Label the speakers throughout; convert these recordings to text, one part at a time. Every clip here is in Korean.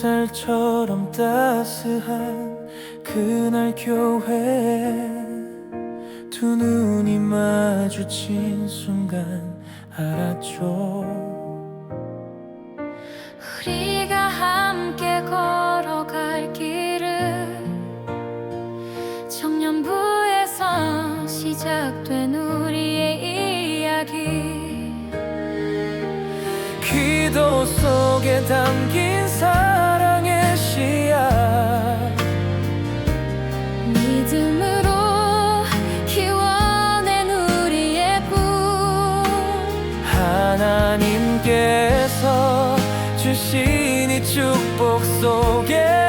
Speaker 1: 햇살처럼 따스한 그날 교회. 두 눈이 마주친 순간 알았죠.
Speaker 2: 우리가 함께 걸어갈 길을 청년부에서 시작된 우리의 이야기.
Speaker 1: 기도 속에 담긴 사
Speaker 2: 믿음으로 키워낸 우리의 꿈
Speaker 1: 하나님께서 주신 이 축복 속에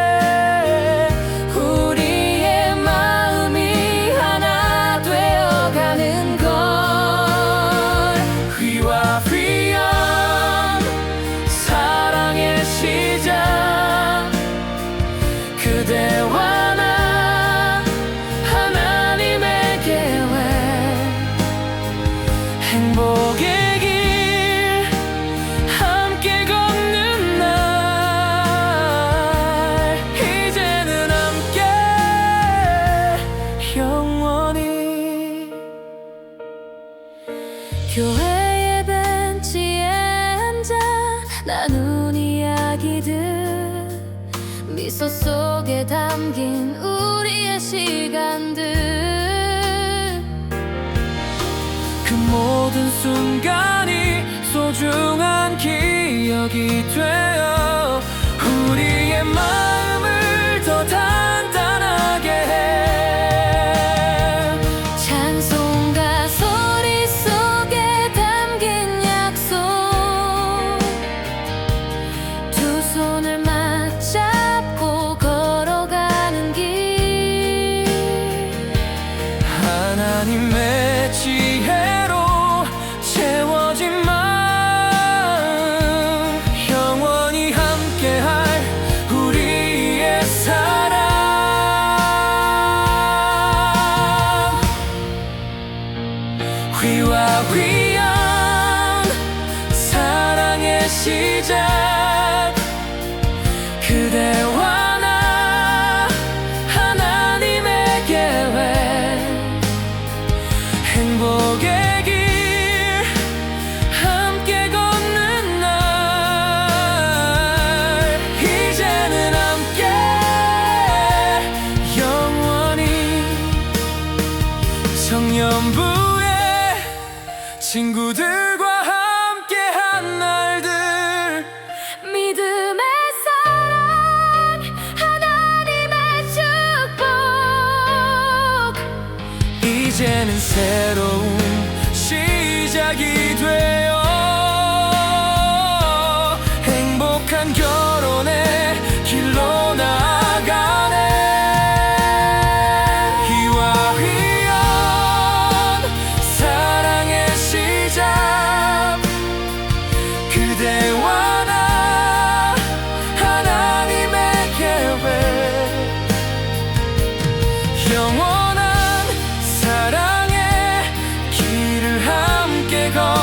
Speaker 2: 교회의 벤치에 앉아 나눈 이야기들 미소 속에 담긴 우리의 시간들.
Speaker 1: 그 모든 순간이 소중한 기억이 되어 하나님의 지혜로 채워진 마음. 영원히 함께할 우리의 사랑. 휘와 휘연 사랑의 시작. 그대 청년부의 친구들과 함께한 날들.
Speaker 2: 믿음의 사랑 하나님의 축복.
Speaker 1: 이제는 새로운 시작이 되 take